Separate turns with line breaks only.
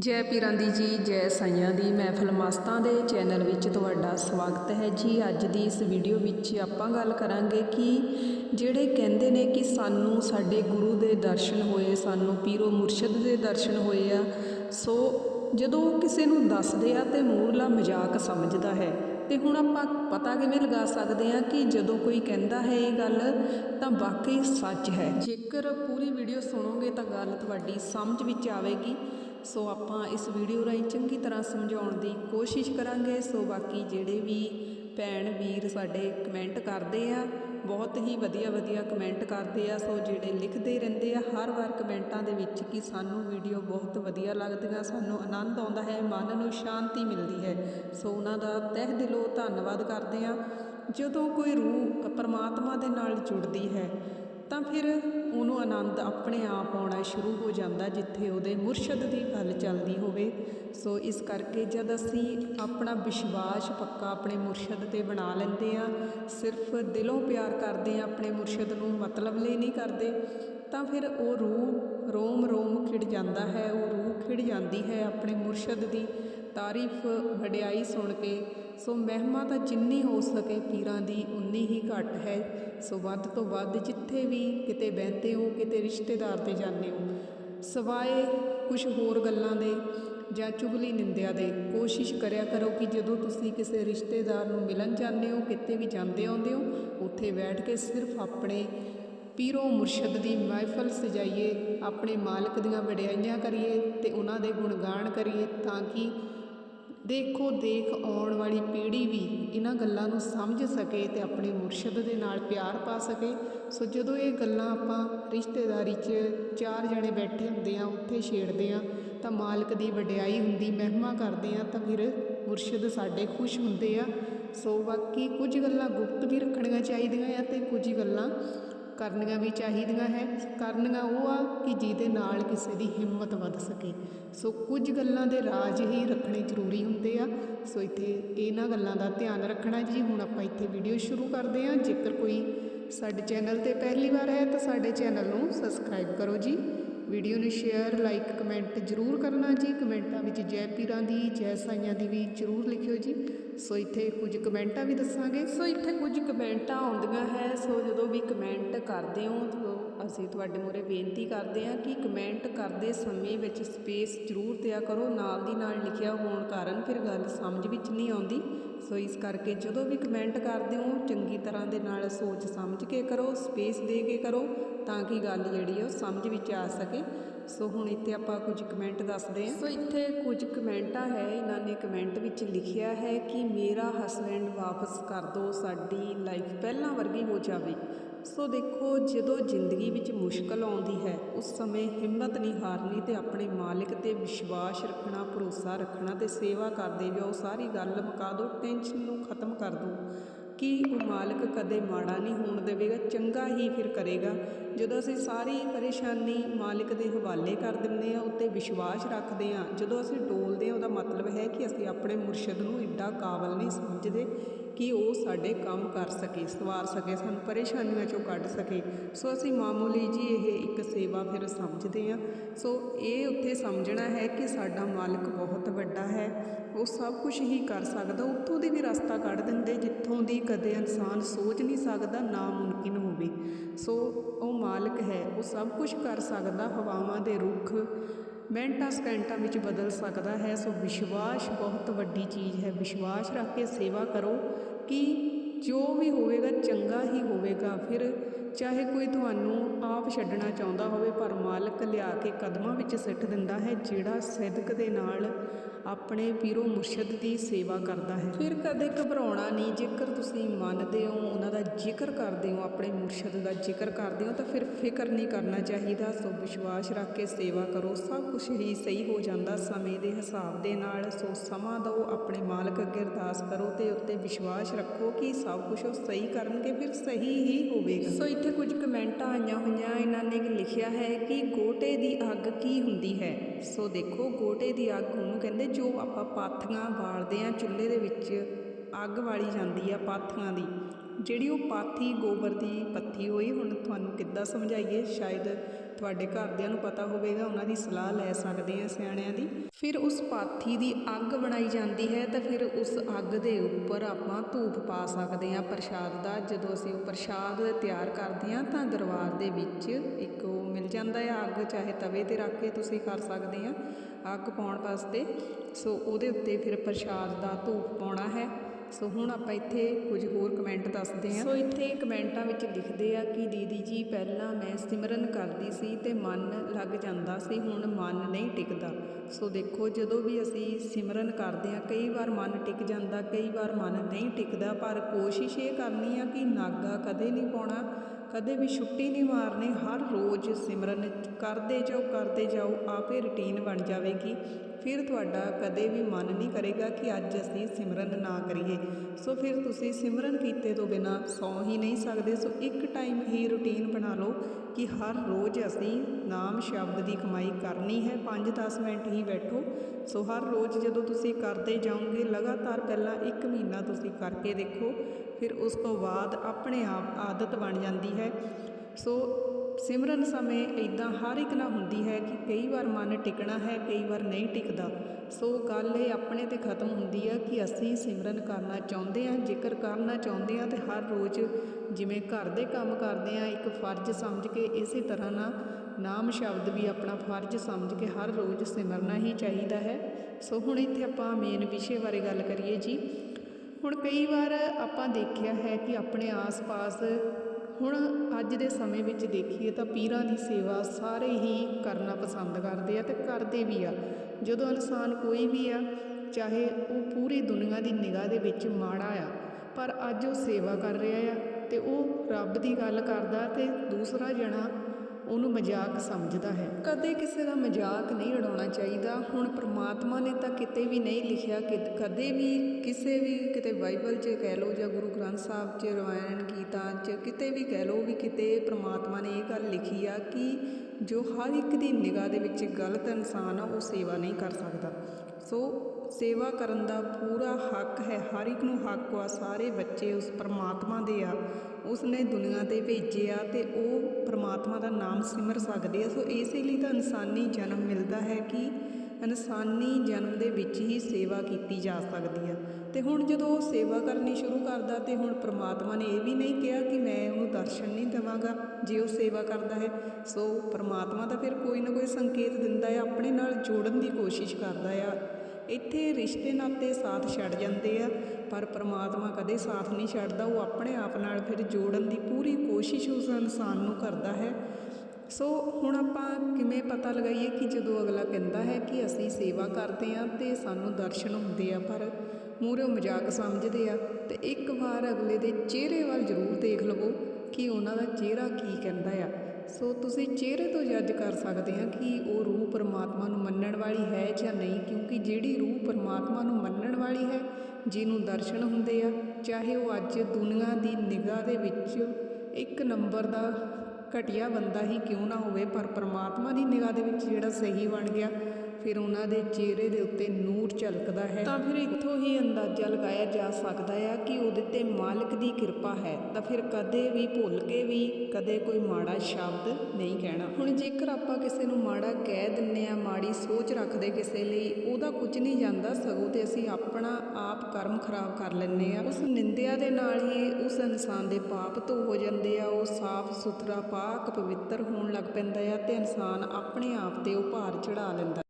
ਜੈ ਪੀਰਾਂ ਦੀ ਜੀ, ਜੈ ਸਾਈਆਂ ਦੀ। ਮਹਿਫਲ ਮਸਤਾਂ ਦੇ ਚੈਨਲ ਵਿੱਚ ਤੁਹਾਡਾ ਸਵਾਗਤ ਹੈ ਜੀ। ਅੱਜ ਦੀ ਇਸ ਵੀਡੀਓ ਵਿੱਚ ਆਪਾਂ ਗੱਲ ਕਰਾਂਗੇ ਕਿ ਜਿਹੜੇ ਕਹਿੰਦੇ ਨੇ ਕਿ ਸਾਨੂੰ ਸਾਡੇ ਗੁਰੂ ਦੇ ਦਰਸ਼ਨ ਹੋਏ, ਸਾਨੂੰ ਪੀਰੋ ਮੁਰਸ਼ਦ ਦੇ ਦਰਸ਼ਨ ਹੋਏ ਆ, ਸੋ ਜਦੋਂ ਕਿਸੇ ਨੂੰ ਦੱਸਦੇ ਆ ਤੇ ਮੂਹਰਲਾ ਮਜ਼ਾਕ ਸਮਝਦਾ ਹੈ। ਤੇ ਹੁਣ ਆਪਾਂ ਪਤਾ ਕਿਵੇਂ ਲਗਾ ਸਕਦੇ ਹਾਂ ਕਿ ਜਦੋਂ ਕੋਈ ਕਹਿੰਦਾ ਹੈ ਇਹ ਗੱਲ, ਤਾਂ ਵਾਕਈ ਸੱਚ ਹੈ। ਜੇਕਰ ਪੂਰੀ ਵੀਡੀਓ ਸੁਣੋਗੇ ਤਾਂ ਗੱਲ ਤੁਹਾਡੀ ਸਮਝ ਵਿੱਚ ਆਵੇਗੀ। ਸੋ ਆਪਾਂ ਇਸ ਵੀਡੀਓ ਰਾਹੀਂ ਚੰਗੀ ਤਰ੍ਹਾਂ ਸਮਝਾਉਣ ਦੀ ਕੋਸ਼ਿਸ਼ ਕਰਾਂਗੇ। ਸੋ ਬਾਕੀ ਜਿਹੜੇ ਵੀ ਭੈਣ ਵੀਰ ਸਾਡੇ ਕਮੈਂਟ ਕਰਦੇ ਆ, ਬਹੁਤ ਹੀ ਵਧੀਆ ਵਧੀਆ ਕਮੈਂਟ ਕਰਦੇ ਆ। ਸੋ ਜਿਹੜੇ ਲਿਖਦੇ ਰਹਿੰਦੇ ਆ, ਹਰ ਵਾਰ ਕਮੈਂਟਾਂ ਦੇ ਵਿੱਚ ਕਿ ਸਾਨੂੰ ਵੀਡੀਓ ਬਹੁਤ ਵਧੀਆ ਲੱਗਦੀਆਂ, ਸਾਨੂੰ ਆਨੰਦ ਆਉਂਦਾ ਹੈ, ਮਨ ਨੂੰ ਸ਼ਾਂਤੀ ਮਿਲਦੀ ਹੈ। ਸੋ ਉਹਨਾਂ ਦਾ ਤਹਿ ਦਿਲੋਂ ਧੰਨਵਾਦ ਕਰਦੇ ਆ। ਜਦੋਂ ਕੋਈ ਰੂਹ ਪਰਮਾਤਮਾ ਦੇ ਨਾਲ ਜੁੜਦੀ ਹੈ ਤਾਂ ਫਿਰ ਉਹਨੂੰ ਆਨੰਦ ਆਪਣੇ ਆਪ ਆਉਣਾ ਸ਼ੁਰੂ ਹੋ ਜਾਂਦਾ ਜਿੱਥੇ ਉਹਦੇ ਮੁਰਸ਼ਦ ਦੀ ਗੱਲ ਚੱਲਦੀ ਹੋਵੇ। ਸੋ ਇਸ ਕਰਕੇ ਜਦ ਅਸੀਂ ਆਪਣਾ ਵਿਸ਼ਵਾਸ ਪੱਕਾ ਆਪਣੇ ਮੁਰਸ਼ਦ ਤੇ ਬਣਾ ਲੈਂਦੇ ਆ ਸਿਰਫ ਦਿਲੋਂ ਪਿਆਰ ਕਰਦੇ ਆ ਆਪਣੇ ਮੁਰਸ਼ਦ ਨੂੰ ਮਤਲਬ ਲਈ ਨਹੀਂ ਕਰਦੇ, ਤਾਂ ਫਿਰ ਉਹ ਰੂਹ ਰੋਮ ਰੋਮ ਖਿੜ ਜਾਂਦਾ ਹੈ, ਉਹ ਰੂਹ ਖਿੜ ਜਾਂਦੀ ਹੈ ਆਪਣੇ ਮੁਰਸ਼ਦ ਦੀ। ਤਾਰੀਫ ਵਡਿਆਈ ਸੁਣ ਕੇ, ਸੋ ਮਹਿਮਾ ਤਾਂ ਜਿੰਨੀ ਹੋ ਸਕੇ ਪੀਰਾਂ ਦੀ, ਉਨੀ ਹੀ ਘੱਟ ਹੈ। ਸੋ ਵੱਧ ਤੋਂ ਵੱਧ ਜਿੱਥੇ ਵੀ ਕਿਤੇ ਬਹਿੰਦੇ ਹੋ, ਕਿਤੇ ਰਿਸ਼ਤੇਦਾਰ ਤੇ ਜਾਂਦੇ ਹੋ, ਸਵਾਏ ਕੁਝ ਹੋਰ ਗੱਲਾਂ ਦੇ ਜਾਂ ਚੁਗਲੀ ਨਿੰਦਿਆ ਦੇ, ਕੋਸ਼ਿਸ਼ ਕਰਿਆ ਕਰੋ ਕਿ ਜਦੋਂ ਤੁਸੀਂ ਕਿਸੇ ਰਿਸ਼ਤੇਦਾਰ ਨੂੰ ਮਿਲਣ ਜਾਂਦੇ ਹੋ, ਕਿਤੇ ਵੀ ਜਾਂਦੇ ਆਉਂਦੇ ਹੋ, ਉੱਥੇ ਬੈਠ ਕੇ ਸਿਰਫ ਆਪਣੇ ਪੀਰੋ ਮੁਰਸ਼ਦ ਦੀ ਮਹਿਫਲ ਸਜਾਈਏ, ਆਪਣੇ ਮਾਲਕ ਦੀਆਂ ਵਡਿਆਈਆਂ ਕਰੀਏ ਤੇ ਉਹਨਾਂ ਦੇ ਗੁਣਗਾਨ ਕਰੀਏ ਤਾਂ ਕਿ ਦੇਖੋ, ਦੇਖ ਆਉਣ ਵਾਲੀ ਪੀੜ੍ਹੀ ਵੀ ਇਹਨਾਂ ਗੱਲਾਂ ਨੂੰ ਸਮਝ ਸਕੇ ਤੇ ਆਪਣੇ ਮੁਰਸ਼ਦ ਦੇ ਨਾਲ ਪਿਆਰ ਪਾ ਸਕੇ। ਸੋ ਜਦੋਂ ਇਹ ਗੱਲਾਂ ਆਪਾਂ ਰਿਸ਼ਤੇਦਾਰੀ 'ਚ ਚਾਰ ਜਣੇ ਬੈਠੇ ਹੁੰਦੇ ਆ ਉੱਥੇ ਛੇੜਦੇ ਆ ਤਾਂ ਮਾਲਕ ਦੀ ਵਡਿਆਈ ਹੁੰਦੀ, ਮਹਿਮਾ ਕਰਦੇ ਆ ਤਾਂ ਫਿਰ ਮੁਰਸ਼ਦ ਸਾਡੇ ਖੁਸ਼ ਹੁੰਦੇ ਆ। ਸੋ ਬਾਕੀ ਕੁਝ ਗੱਲਾਂ ਗੁਪਤ ਵੀ ਰੱਖਣੀਆਂ ਚਾਹੀਦੀਆਂ ਆ ਤੇ ਕੁਝ ਗੱਲਾਂ ਕਰਨੀਆਂ ਵੀ ਚਾਹੀਦੀਆਂ ਹੈ। ਕਰਨੀਆਂ ਉਹ ਆ ਕਿ ਜਿਹਦੇ ਨਾਲ ਕਿਸੇ ਦੀ ਹਿੰਮਤ ਵੱਧ ਸਕੇ। ਸੋ ਕੁਝ ਗੱਲਾਂ ਦੇ ਰਾਜ ਹੀ ਰੱਖਣੇ ਜ਼ਰੂਰੀ ਹੁੰਦੇ ਆ। ਸੋ ਇੱਥੇ ਇਹਨਾਂ ਗੱਲਾਂ ਦਾ ਧਿਆਨ ਰੱਖਣਾ ਜੀ। ਹੁਣ ਆਪਾਂ ਇੱਥੇ ਵੀਡੀਓ ਸ਼ੁਰੂ ਕਰਦੇ ਹਾਂ। ਜੇਕਰ ਕੋਈ ਸਾਡੇ ਚੈਨਲ ਤੇ ਪਹਿਲੀ ਵਾਰ ਹੈ ਤਾਂ ਸਾਡੇ ਚੈਨਲ ਨੂੰ ਸਬਸਕ੍ਰਾਈਬ ਕਰੋ ਜੀ। ਵੀਡੀਓ ਨੂੰ ਸ਼ੇਅਰ ਲਾਈਕ ਕਮੈਂਟ ਜ਼ਰੂਰ ਕਰਨਾ ਜੀ। ਕਮੈਂਟਾਂ ਵਿੱਚ ਜੈ ਪੀਰਾਂ ਦੀ, ਜੈ ਸਾਈਆਂ ਦੀ ਵੀ ਜ਼ਰੂਰ ਲਿਖਿਓ ਜੀ। ਸੋ ਇੱਥੇ ਕੁਝ ਕਮੈਂਟਾਂ ਵੀ ਦੱਸਾਂਗੇ। ਸੋ ਇੱਥੇ ਕੁਝ ਕਮੈਂਟਾਂ ਆਉਂਦੀਆਂ ਹੈ। ਸੋ ਜਦੋਂ ਵੀ ਕਮੈਂਟ ਕਰਦੇ ਹੋ, ਤਾਂ ਅਸੀਂ ਤੁਹਾਡੇ ਮੂਹਰੇ ਬੇਨਤੀ ਕਰਦੇ ਹਾਂ ਕਿ ਕਮੈਂਟ ਕਰਦੇ ਸਮੇਂ ਵਿੱਚ ਸਪੇਸ ਜ਼ਰੂਰ ਦਿਆ ਕਰੋ। ਨਾਲ ਦੀ ਨਾਲ ਲਿਖਿਆ ਹੋਣ ਕਾਰਨ ਫਿਰ ਗੱਲ ਸਮਝ ਵਿੱਚ ਨਹੀਂ ਆਉਂਦੀ। ਸੋ ਇਸ ਕਰਕੇ ਜਦੋਂ ਵੀ ਕਮੈਂਟ ਕਰਦੇ ਹੋ, ਚੰਗੀ ਤਰ੍ਹਾਂ ਦੇ ਨਾਲ ਸੋਚ ਸਮਝ ਕੇ ਕਰੋ, ਸਪੇਸ ਦੇ ਕੇ ਕਰੋ। ਤਾਂ ਕਿ ਗੱਲ ਜਿਹੜੀ ਉਹ ਸਮਝ ਵਿੱਚ ਆ ਸਕੇ। ਸੋ ਹੁਣ ਇੱਥੇ ਆਪਾਂ ਕੁਝ ਕਮੈਂਟ ਦੱਸਦੇ ਹਾਂ। ਸੋ ਇੱਥੇ ਕੁਝ ਕਮੈਂਟਾਂ ਹੈ, ਇਹਨਾਂ ਨੇ ਕਮੈਂਟ ਵਿੱਚ ਲਿਖਿਆ ਹੈ ਕਿ ਮੇਰਾ ਹਸਬੈਂਡ ਵਾਪਸ ਕਰ ਦਿਓ ਸਾਡੀ ਲਾਈਫ ਪਹਿਲਾਂ ਵਰਗੀ ਹੋ ਜਾਵੇ। ਸੋ ਦੇਖੋ, ਜਦੋਂ ਜ਼ਿੰਦਗੀ ਵਿੱਚ ਮੁਸ਼ਕਲ ਆਉਂਦੀ ਹੈ, ਉਸ ਸਮੇਂ ਹਿੰਮਤ ਨਹੀਂ ਹਾਰਨੀ ਤੇ ਆਪਣੇ ਮਾਲਿਕ ਤੇ ਵਿਸ਼ਵਾਸ ਰੱਖਣਾ, ਭਰੋਸਾ ਰੱਖਣਾ ਤੇ ਸੇਵਾ ਕਰਦੇ ਜਾਓ ਸਾਰੀ ਗੱਲ ਮੁਕਾ ਦਿਓ ਟੈਨਸ਼ਨ ਨੂੰ ਖਤਮ ਕਰ ਦਿਓ ਕਿ ਉਹ ਮਾਲਕ ਕਦੇ ਮਾੜਾ ਨਹੀਂ ਹੋਣ ਦੇਵੇਗਾ, ਚੰਗਾ ਹੀ ਫਿਰ ਕਰੇਗਾ। ਜਦੋਂ ਅਸੀਂ ਸਾਰੀ ਪਰੇਸ਼ਾਨੀ ਮਾਲਕ ਦੇ ਹਵਾਲੇ ਕਰ ਦਿੰਦੇ ਆ ਉੱਤੇ ਵਿਸ਼ਵਾਸ ਰੱਖਦੇ ਆ ਜਦੋਂ ਅਸੀਂ ਡੋਲਦੇ ਆ ਉਹਦਾ ਮਤਲਬ ਹੈ ਕਿ ਅਸੀਂ ਆਪਣੇ ਮੁਰਸ਼ਿਦ ਨੂੰ ਇੱਡਾ ਕਾਬਲ ਨਹੀਂ ਸਮਝਦੇ। ਕਿ ਉਹ ਸਾਡੇ ਕੰਮ ਕਰ ਸਕੇ, ਸਵਾਰ ਸਕੇ, ਸਾਨੂੰ ਪਰੇਸ਼ਾਨੀਆਂ ਚੋਂ ਕੱਢ ਸਕੇ। ਸੋ ਅਸੀਂ ਮਾਮੂਲੀ ਜੀ ਇਹ ਇੱਕ ਸੇਵਾ ਫਿਰ ਸਮਝਦੇ ਹਾਂ। ਸੋ ਇਹ ਉੱਥੇ ਸਮਝਣਾ ਹੈ ਕਿ ਸਾਡਾ ਮਾਲਕ ਬਹੁਤ ਵੱਡਾ ਹੈ। ਉਹ ਸਭ ਕੁਝ ਹੀ ਕਰ ਸਕਦਾ, ਉੱਥੋਂ ਦੀ ਵੀ ਰਸਤਾ ਕੱਢ ਦਿੰਦੇ, ਜਿੱਥੋਂ ਦੀ ਕਦੇ ਇਨਸਾਨ ਸੋਚ ਨਹੀਂ ਸਕਦਾ ਨਾ ਮੁਮਕਿਨ ਹੋਵੇ। ਸੋ ਉਹ ਮਾਲਕ ਹੈ, ਉਹ ਸਭ ਕੁਝ ਕਰ ਸਕਦਾ, ਹਵਾਵਾਂ ਦੇ ਰੁੱਖ ਮਿੰਟਾਂ ਸਕਿੰਟਾਂ ਵਿੱਚ ਬਦਲ ਸਕਦਾ ਹੈ। ਸੋ ਵਿਸ਼ਵਾਸ ਬਹੁਤ ਵੱਡੀ ਚੀਜ਼ ਹੈ। ਵਿਸ਼ਵਾਸ ਰੱਖ ਕੇ ਸੇਵਾ ਕਰੋ ਕਿ ਜੋ ਵੀ ਹੋਵੇਗਾ ਚੰਗਾ ਹੀ ਹੋਵੇਗਾ। ਫਿਰ ਚਾਹੇ ਕੋਈ ਤੁਹਾਨੂੰ ਆਪ ਛੱਡਣਾ ਚਾਹੁੰਦਾ ਹੋਵੇ, ਪਰ ਮਾਲਕ ਲਿਆ ਕੇ ਕਦਮਾਂ ਵਿੱਚ ਸਿੱਟ ਦਿੰਦਾ ਹੈ, ਜਿਹੜਾ ਸਿਦਕ ਦੇ ਨਾਲ ਆਪਣੇ ਪੀਰੋ ਮੁਰਸ਼ਿਦ ਦੀ ਸੇਵਾ ਕਰਦਾ ਹੈ। ਫਿਰ ਕਦੇ ਘਬਰਾਉਣਾ ਨਹੀਂ। ਜੇਕਰ ਤੁਸੀਂ ਮੰਨਦੇ ਹੋ, ਉਹਨਾਂ ਦਾ ਜ਼ਿਕਰ ਕਰਦੇ ਹੋ, ਆਪਣੇ ਮੁਰਸ਼ਿਦ ਦਾ ਜ਼ਿਕਰ ਕਰਦੇ ਹੋ, ਤਾਂ ਫਿਰ ਫਿਕਰ ਨਹੀਂ ਕਰਨਾ ਚਾਹੀਦਾ। ਸੋ ਵਿਸ਼ਵਾਸ ਰੱਖ ਕੇ ਸੇਵਾ ਕਰੋ। ਸਭ ਕੁਝ ਹੀ ਸਹੀ ਹੋ ਜਾਂਦਾ ਸਮੇਂ ਦੇ ਹਿਸਾਬ ਦੇ ਨਾਲ। ਸੋ ਸਮਾਂ ਦਿਓ, ਆਪਣੇ ਮਾਲਕ ਅੱਗੇ ਅਰਦਾਸ ਕਰੋ ਤੇ ਉੱਤੇ ਵਿਸ਼ਵਾਸ ਰੱਖੋ ਕਿ ਸਭ ਕੁਝ ਉਹ ਸਹੀ ਕਰਨਗੇ, ਫਿਰ ਸਹੀ ਹੀ ਹੋਵੇਗਾ। ਸੋ ਇੱਥੇ ਕੁਝ ਕਮੈਂਟਾਂ ਆਈਆਂ ਹੋਈਆਂ, ਇਹਨਾਂ ਨੇ ਲਿਖਿਆ ਹੈ ਕਿ ਗੋਟੇ ਦੀ ਅੱਗ ਕੀ ਹੁੰਦੀ ਹੈ? ਸੋ ਦੇਖੋ, ਗੋਟੇ ਦੀ ਅੱਗ ਉਹਨੂੰ ਕਹਿੰਦੇ ਜੋ ਆਪਾਂ ਪਾਥੀਆਂ ਬਾਲਦੇ ਆ ਚੁੱਲ੍ਹੇ ਦੇ ਵਿੱਚ ਅੱਗ ਵਾਲੀ ਜਾਂਦੀ ਆ ਪਾਥੀਆਂ ਦੀ। ਜਿਹੜੀ ਉਹ ਪਾਥੀ ਗੋਬਰ ਦੀ ਪੱਥੀ ਹੋਈ, ਹੁਣ ਤੁਹਾਨੂੰ ਕਿੱਦਾਂ ਸਮਝਾਈਏ? ਸ਼ਾਇਦ ਤੁਹਾਡੇ ਘਰਦਿਆਂ ਨੂੰ ਪਤਾ ਹੋਵੇਗਾ, ਉਹਨਾਂ ਦੀ ਸਲਾਹ ਲੈ ਸਕਦੇ ਆ ਸਿਆਣਿਆਂ ਦੀ। ਫਿਰ ਉਸ ਪਾਥੀ ਦੀ ਅੱਗ ਬਣਾਈ ਜਾਂਦੀ ਹੈ ਤਾਂ ਫਿਰ ਉਸ ਅੱਗ ਦੇ ਉੱਪਰ ਆਪਾਂ ਧੂਪ ਪਾ ਸਕਦੇ ਹਾਂ ਪ੍ਰਸ਼ਾਦ ਦਾ। ਜਦੋਂ ਅਸੀਂ ਉਹ ਪ੍ਰਸ਼ਾਦ ਤਿਆਰ ਕਰਦੇ ਹਾਂ ਤਾਂ ਦਰਬਾਰ ਦੇ ਵਿੱਚ ਇੱਕ ਉਹ ਮਿਲ ਜਾਂਦਾ ਹੈ ਅੱਗ, ਚਾਹੇ ਤਵੇ ਤੇ ਰੱਖ ਕੇ ਤੁਸੀਂ ਕਰ ਸਕਦੇ ਆ ਅੱਗ ਪਾਉਣ ਵਾਸਤੇ। ਸੋ ਉਹਦੇ ਉੱਤੇ ਫਿਰ ਪ੍ਰਸ਼ਾਦ ਦਾ ਧੂਪ ਪਾਉਣਾ ਹੈ। ਸੋ ਹੁਣ ਆਪਾਂ ਇੱਥੇ ਕੁਝ ਹੋਰ ਕਮੈਂਟ ਦੱਸਦੇ ਹਾਂ। ਸੋ ਇੱਥੇ ਕਮੈਂਟਾਂ ਵਿੱਚ ਲਿਖਦੇ ਆ ਕਿ ਦੀਦੀ ਜੀ, ਪਹਿਲਾਂ ਮੈਂ ਸਿਮਰਨ ਕਰਦੀ ਸੀ ਤੇ ਮਨ ਲੱਗ ਜਾਂਦਾ ਸੀ, ਹੁਣ ਮਨ ਨਹੀਂ ਟਿਕਦਾ। ਸੋ ਦੇਖੋ, ਜਦੋਂ ਵੀ ਅਸੀਂ ਸਿਮਰਨ ਕਰਦੇ ਆ ਕਈ ਵਾਰ ਮਨ ਟਿਕ ਜਾਂਦਾ, ਕਈ ਵਾਰ ਮਨ ਨਹੀਂ ਟਿਕਦਾ, ਪਰ ਕੋਸ਼ਿਸ਼ ਇਹ ਕਰਨੀ ਆ ਕਿ ਨਾਗਾ ਕਦੇ ਨਹੀਂ ਪਾਉਣਾ, ਕਦੇ ਵੀ ਛੁੱਟੀ ਨਹੀਂ ਮਾਰਨੀ, ਹਰ ਰੋਜ਼ ਸਿਮਰਨ ਕਰਦੇ ਜਾਓ ਕਰਦੇ ਜਾਓ, ਆਪੇ ਰੁਟੀਨ ਬਣ ਜਾਵੇਗੀ। ਫਿਰ ਤੁਹਾਡਾ ਕਦੇ ਵੀ ਮਨ ਨਹੀਂ ਕਰੇਗਾ ਕਿ ਅੱਜ ਅਸੀਂ ਸਿਮਰਨ ਨਾ ਕਰੀਏ। ਸੋ ਫਿਰ ਤੁਸੀਂ ਸਿਮਰਨ ਕੀਤੇ ਤੋਂ ਬਿਨਾ ਸੌ ਹੀ ਨਹੀਂ ਸਕਦੇ। ਸੋ ਇੱਕ ਟਾਈਮ ਹੀ ਰੁਟੀਨ ਬਣਾ ਲਓ ਕਿ ਹਰ ਰੋਜ਼ ਅਸੀਂ ਨਾਮ ਸ਼ਬਦ ਦੀ ਕਮਾਈ ਕਰਨੀ ਹੈ। 5-10 ਮਿੰਟ ਹੀ ਬੈਠੋ। ਸੋ ਹਰ ਰੋਜ਼ ਜਦੋਂ ਤੁਸੀਂ ਕਰਦੇ ਜਾਓਗੇ, ਲਗਾਤਾਰ ਪਹਿਲਾਂ ਇੱਕ ਮਹੀਨਾ ਤੁਸੀਂ ਕਰਕੇ ਦੇਖੋ। ਫਿਰ ਉਸ ਤੋਂ ਬਾਅਦ ਆਪਣੇ ਆਪ ਆਦਤ ਬਣ ਜਾਂਦੀ ਹੈ। ਸੋ ਸਿਮਰਨ ਸਮੇਂ ਇਦਾਂ ਹਰ ਇੱਕ ਨਾਲ ਹੁੰਦੀ ਹੈ ਕਿ ਕਈ ਵਾਰ ਮਨ ਟਿਕਣਾ ਹੈ, ਕਈ ਵਾਰ ਨਹੀਂ ਟਿਕਦਾ। ਸੋ ਗੱਲ ਇਹ ਆਪਣੇ ਤੇ ਖਤਮ ਹੁੰਦੀ ਆ ਕਿ ਅਸੀਂ ਸਿਮਰਨ ਕਰਨਾ ਚਾਹੁੰਦੇ ਹਾਂ ਜੇਕਰ ਕਰਨਾ ਚਾਹੁੰਦੇ ਹਾਂ ਤੇ ਹਰ ਰੋਜ਼ ਜਿਵੇਂ ਘਰ ਦੇ ਕੰਮ ਕਰਦੇ ਹਾਂ ਇੱਕ ਫਰਜ਼ ਸਮਝ ਕੇ ਇਸੇ ਤਰ੍ਹਾਂ ਨਾਲ ਨਾਮ ਸ਼ਬਦ ਵੀ ਆਪਣਾ ਫਰਜ਼ ਸਮਝ ਕੇ ਹਰ ਰੋਜ਼ ਸਿਮਰਨਾ ਹੀ ਚਾਹੀਦਾ ਹੈ। ਸੋ ਹੁਣ ਇੱਥੇ ਆਪਾਂ ਮੇਨ ਵਿਸ਼ੇ ਬਾਰੇ ਗੱਲ ਕਰੀਏ ਜੀ। ਹੁਣ ਕਈ ਵਾਰ ਆਪਾਂ ਦੇਖਿਆ ਹੈ ਕਿ ਆਪਣੇ ਆਸ-ਪਾਸ ਹੁਣ ਅੱਜ ਦੇ ਸਮੇਂ ਵਿੱਚ ਦੇਖੀਏ ਤਾਂ ਪੀਰਾਂ ਦੀ ਸੇਵਾ ਸਾਰੇ ਹੀ ਕਰਨਾ ਪਸੰਦ ਕਰਦੇ ਆ ਤੇ ਕਰਦੇ ਵੀ ਆ। ਜਦੋਂ ਇਨਸਾਨ ਕੋਈ ਵੀ ਆ, ਚਾਹੇ ਉਹ ਪੂਰੀ ਦੁਨੀਆ ਦੀ ਨਿਗਾਹ ਦੇ ਵਿੱਚ ਮਾੜਾ ਆ, ਪਰ ਅੱਜ ਉਹ ਸੇਵਾ ਕਰ ਰਿਹਾ ਆ ਤੇ ਉਹ ਰੱਬ ਦੀ ਗੱਲ ਕਰਦਾ ਤੇ ਦੂਸਰਾ ਜਣਾ ਉਹਨੂੰ ਮਜ਼ਾਕ ਸਮਝਦਾ ਹੈ। ਕਦੇ ਕਿਸੇ ਦਾ ਮਜ਼ਾਕ ਨਹੀਂ ਉਡਾਉਣਾ ਚਾਹੀਦਾ। ਹੁਣ ਪ੍ਰਮਾਤਮਾ ਨੇ ਤਾਂ ਕਿਤੇ ਵੀ ਨਹੀਂ ਲਿਖਿਆ ਕਿ ਕਦੇ ਵੀ ਕਿਸੇ ਵੀ ਕਿਤੇ ਬਾਈਬਲ 'ਚ ਕਹਿ ਲਓ ਜਾਂ ਗੁਰੂ ਗ੍ਰੰਥ ਸਾਹਿਬ 'ਚ ਰਵਾਇਣ ਗੀਤਾਂ 'ਚ, ਕਿਤੇ ਵੀ ਕਹਿ ਲਓ ਵੀ ਕਿਤੇ ਪ੍ਰਮਾਤਮਾ ਨੇ ਇਹ ਗੱਲ ਲਿਖੀ ਆ ਕਿ ਜੋ ਹਰ ਇੱਕ ਦੀ ਨਿਗਾਹ ਦੇ ਵਿੱਚ ਗਲਤ ਇਨਸਾਨ ਆ, ਉਹ ਸੇਵਾ ਨਹੀਂ ਕਰ ਸਕਦਾ। ਸੋ ਸੇਵਾ ਕਰਨ ਦਾ ਪੂਰਾ ਹੱਕ ਹੈ। ਹਰ ਇੱਕ ਨੂੰ ਹੱਕ ਆ। ਸਾਰੇ ਬੱਚੇ ਉਸ ਪਰਮਾਤਮਾ ਦੇ ਆ। ਉਸ ਨੇ ਦੁਨੀਆ ਤੇ ਭੇਜੇ ਆ ਤੇ ਉਹ ਪਰਮਾਤਮਾ ਦਾ ਨਾਮ ਸਿਮਰ ਸਕਦੇ ਆ। ਸੋ ਇਸੇ ਲਈ ਤਾਂ ਇਨਸਾਨੀ ਜਨਮ ਮਿਲਦਾ ਹੈ ਕਿ ਇਨਸਾਨੀ ਜਨਮ ਦੇ ਵਿੱਚ ਹੀ ਸੇਵਾ ਕੀਤੀ ਜਾ ਸਕਦੀ ਆ। ਤੇ ਹੁਣ ਜਦੋਂ ਉਹ ਸੇਵਾ ਕਰਨੀ ਸ਼ੁਰੂ ਕਰਦਾ ਤੇ ਹੁਣ ਪ੍ਰਮਾਤਮਾ ਨੇ ਇਹ ਵੀ ਨਹੀਂ ਕਿਹਾ ਕਿ ਮੈਂ ਉਹਨੂੰ ਦਰਸ਼ਨ ਨਹੀਂ ਦੇਵਾਂਗਾ, ਜੇ ਉਹ ਸੇਵਾ ਕਰਦਾ ਹੈ, ਸੋ ਪ੍ਰਮਾਤਮਾ ਤਾਂ ਫਿਰ ਕੋਈ ਨਾ ਕੋਈ ਸੰਕੇਤ ਦਿੰਦਾ ਹੈ, ਆਪਣੇ ਨਾਲ ਜੋੜਨ ਦੀ ਕੋਸ਼ਿਸ਼ ਕਰਦਾ ਆ। ਇੱਥੇ ਰਿਸ਼ਤੇ ਨਾਤੇ ਸਾਥ ਛੱਡ ਜਾਂਦੇ ਆ, ਪਰ ਪ੍ਰਮਾਤਮਾ ਕਦੇ ਸਾਥ ਨਹੀਂ ਛੱਡਦਾ, ਉਹ ਆਪਣੇ ਆਪ ਨਾਲ ਫਿਰ ਜੋੜਨ ਦੀ ਪੂਰੀ ਕੋਸ਼ਿਸ਼ ਉਸ ਇਨਸਾਨ ਨੂੰ ਕਰਦਾ ਹੈ। ਸੋ ਹੁਣ ਆਪਾਂ ਕਿਵੇਂ ਪਤਾ ਲਗਾਈਏ ਕਿ ਜਦੋਂ ਅਗਲਾ ਕਹਿੰਦਾ ਹੈ ਕਿ ਅਸੀਂ ਸੇਵਾ ਕਰਦੇ ਹਾਂ ਤੇ ਸਾਨੂੰ ਦਰਸ਼ਨ ਹੁੰਦੇ ਆ, ਪਰ ਮੂਹਰੇ ਮਜ਼ਾਕ ਸਮਝਦੇ ਆ, ਤੇ ਇੱਕ ਵਾਰ ਅਗਲੇ ਦੇ ਚਿਹਰੇ ਵੱਲ ਜ਼ਰੂਰ ਦੇਖ ਲਵੋ ਕਿ ਉਹਨਾਂ ਦਾ ਚਿਹਰਾ ਕੀ ਕਹਿੰਦਾ ਆ। ਸੋ ਤੁਸੀਂ ਚਿਹਰੇ ਤੋਂ ਜੱਜ ਕਰ ਸਕਦੇ ਆ ਕਿ ਉਹ ਰੂਹ ਪਰਮਾਤਮਾ ਨੂੰ ਮੰਨਣ ਵਾਲੀ ਹੈ ਜਾਂ ਨਹੀਂ, ਕਿਉਂਕਿ ਜਿਹੜੀ ਰੂਹ ਪਰਮਾਤਮਾ ਨੂੰ ਮੰਨਣ ਵਾਲੀ ਹੈ, ਜਿਹਨੂੰ ਦਰਸ਼ਨ ਹੁੰਦੇ ਆ, ਚਾਹੇ ਉਹ ਅੱਜ ਦੁਨੀਆ ਦੀ ਨਿਗਾਹ ਦੇ ਵਿੱਚ ਇੱਕ ਨੰਬਰ ਦਾ ਘਟੀਆ ਬੰਦਾ ਹੀ ਕਿਉਂ ਨਾ ਹੋਵੇ, ਪਰ ਪਰਮਾਤਮਾ ਦੀ ਨਿਗਾਹ ਦੇ ਵਿੱਚ ਜਿਹੜਾ ਸਹੀ ਬਣ ਗਿਆ ਫਿਰ ਉਹਨਾਂ ਦੇ ਚਿਹਰੇ ਦੇ ਉੱਤੇ ਨੂਰ ਝਲਕਦਾ ਹੈ। ਤਾਂ ਫਿਰ ਇੱਥੋਂ ਹੀ ਅੰਦਾਜ਼ਾ ਲਗਾਇਆ ਜਾ ਸਕਦਾ ਆ ਕਿ ਉਹਦੇ ਤੇ ਮਾਲਕ ਦੀ ਕਿਰਪਾ ਹੈ। ਤਾਂ ਫਿਰ ਕਦੇ ਵੀ ਭੁੱਲ ਕੇ ਵੀ ਕਦੇ ਕੋਈ ਮਾੜਾ ਸ਼ਬਦ ਨਹੀਂ ਕਹਿਣਾ। ਹੁਣ ਜੇਕਰ ਆਪਾਂ ਕਿਸੇ ਨੂੰ ਮਾੜਾ ਕਹਿ ਦਿੰਨੇ ਆ, ਮਾੜੀ ਸੋਚ ਰੱਖਦੇ ਕਿਸੇ ਲਈ, ਉਹਦਾ ਕੁਝ ਨਹੀਂ ਜਾਂਦਾ ਸਗੋਂ ਤੇ ਅਸੀਂ ਆਪਣਾ ਆਪ ਕਰਮ ਖਰਾਬ ਕਰ ਲੈਂਦੇ ਆ। ਉਸ ਨਿੰਦਿਆ ਦੇ ਨਾਲ ਹੀ ਉਸ ਇਨਸਾਨ ਦੇ ਪਾਪ ਧੋ ਹੋ ਜਾਂਦੇ ਆ। ਉਹ ਸਾਫ਼ ਸੁਥਰਾ, ਪਾਕ, ਪਵਿੱਤਰ ਹੋਣ ਲੱਗ ਪੈਂਦਾ ਆ ਤੇ ਇਨਸਾਨ ਆਪਣੇ ਆਪ ਤੇ ਉਹ ਭਾਰ ਚੜਾ ਲੈਂਦਾ।